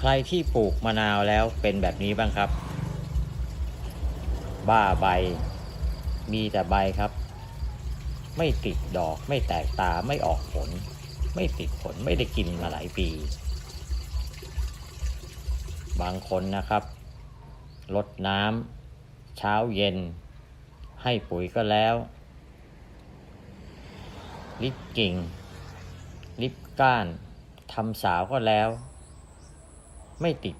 ใครที่ปลูกมะนาวแล้วเป็นแบบนี้บ้างครับ บ้าใบ มีแต่ใบครับ ไม่ติดดอกไม่แตกตาไม่ออกผล ไม่ติดผลไม่ได้กินมาหลายปี บางคนนะครับลดน้ำเช้าเย็น ให้ปุ๋ยก็แล้วลิบกิ่ง ลิบก้านทำสาวก็แล้ว ไม่ติด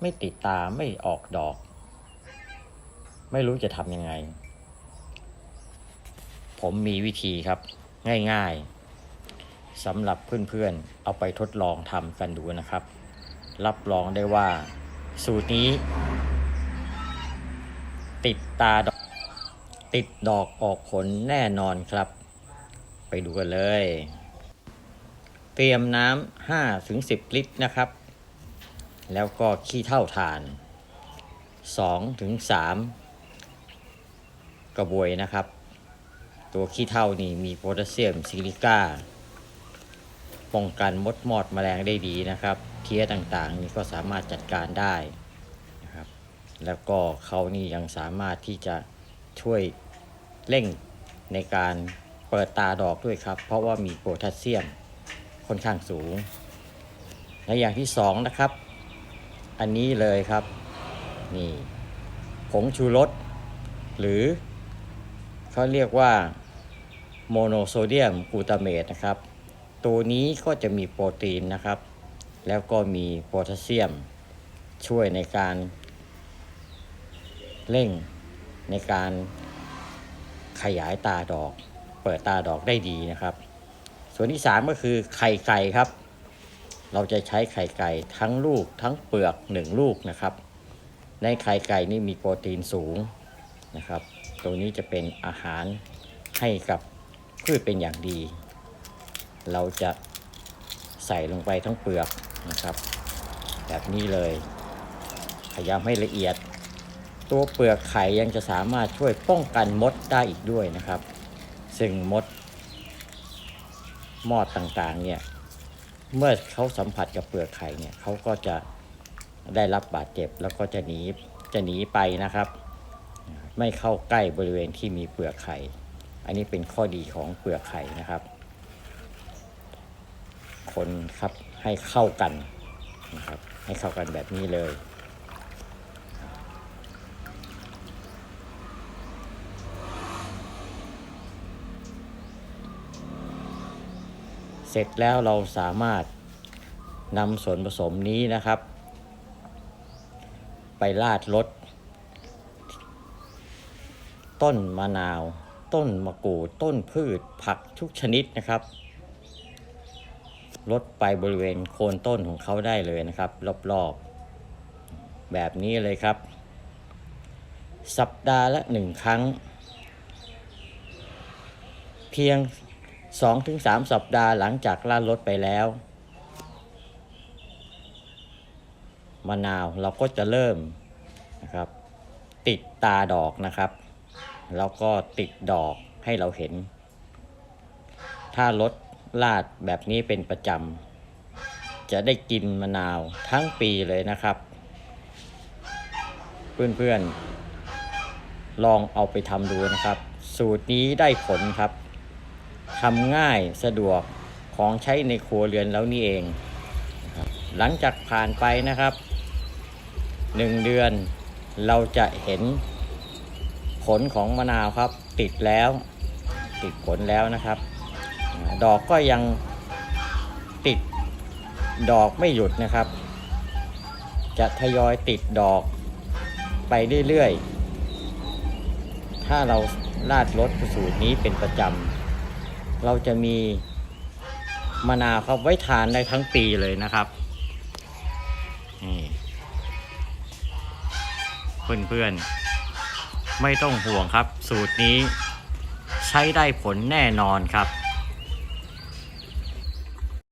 ไม่ติดตาไม่ออกดอก ไม่รู้จะทำยังไง ผมมีวิธีครับ ง่ายๆสำหรับเพื่อนๆ เอาไปทดลองทำกันดูนะครับ รับรองได้ว่า สูตรนี้ ติดตาดอกติดดอกออกผลแน่นอนครับ ไปดูกันเลย เตรียมน้ำ5ถึง10 ลิตรนะครับ แล้วก็ขี้เท่าฐาน2ถึง3กระบวยนะครับ ตัวขี้เท่านี่มีโพแทสเซียมซิลิก้าป้องกันมดมอดแมลงได้ดีนะครับเพี้ยต่างๆ นี่ก็สามารถจัดการได้นะครับ แล้วก็เขานี่ยังสามารถที่จะช่วยเร่งในการเปิดตาดอกด้วยครับ เพราะว่ามีโพแทสเซียมค่อนข้างสูง และอย่างที่สองนะครับ อันนี้เลยครับ นี่ผงชูรสหรือเขาเรียกว่าโมโนโซเดียมกลูตาเมตนะครับ ตัวนี้ก็จะมีโปรตีนนะครับ แล้วก็มีโพแทสเซียม ช่วยในการ เร่งในการขยายตาดอก เปิดตาดอกได้ดีนะครับ ส่วนที่ 3 ก็คือไข่ไก่ครับ เราจะใช้ไข่ไก่ทั้งลูกทั้งเปลือก1ลูกนะครับ ในไข่ไก่นี่มีโปรตีนสูงนะครับ ตรงนี้จะเป็นอาหารให้กับพืชเป็นอย่างดี เราจะใส่ลงไปทั้งเปลือกนะครับ แบบนี้เลยพยายามให้ละเอียด ตัวเปลือกไข่ยังจะสามารถช่วยป้องกันมดได้อีกด้วยนะครับ ซึ่งมดมอดต่างๆเนี่ย เมื่อเขาสัมผัสกับเปลือกไข่เนี่ยเขาก็จะได้รับบาดเจ็บแล้วก็จะหนีจะหนีไปนะครับ ไม่เข้าใกล้บริเวณที่มีเปลือกไข่ อันนี้เป็นข้อดีของเปลือกไข่นะครับ คนครับให้เข้ากันนะครับให้เข้ากันแบบนี้เลย เสร็จแล้วเราสามารถนำส่วนผสมนี้นะครับ ไปราดรสต้นมะนาว ต้นมะกรูด ต้นพืชผักทุกชนิดนะครับลดไปบริเวณโคนต้นของเขาได้เลยนะครับ รอบๆ แบบนี้เลยครับ สัปดาห์ละหนึ่งครั้ง เพียง 2-3 สัปดาห์หลังจากล่ารถไปแล้วมะนาวเราก็จะเริ่มนะครับ ติดตาดอกนะครับ แล้วก็ติดดอกให้เราเห็น ถ้ารถลาดแบบนี้เป็นประจำจะได้กินมะนาวทั้งปีเลยนะครับ เพื่อนๆลองเอาไปทำดูนะครับ สูตรนี้ได้ผลครับ ทำง่ายสะดวกของใช้ในครัวเรือนแล้วนี่เอง หลังจากผ่านไปนะครับหนึ่งเดือนเราจะเห็นผลของมะนาวครับ ติดแล้ว ติดผลแล้วนะครับ ดอกก็ยังติดดอกไม่หยุดนะครับ จะทยอยติดดอกไปเรื่อยๆ ถ้าเราลาดรถสูตรนี้เป็นประจำ เราจะมีมะนาวครับไว้ทานได้ทั้งปีเลยนะครับนี่เพื่อนๆ ไม่ต้องห่วงครับ สูตรนี้ใช้ได้ผลแน่นอนครับ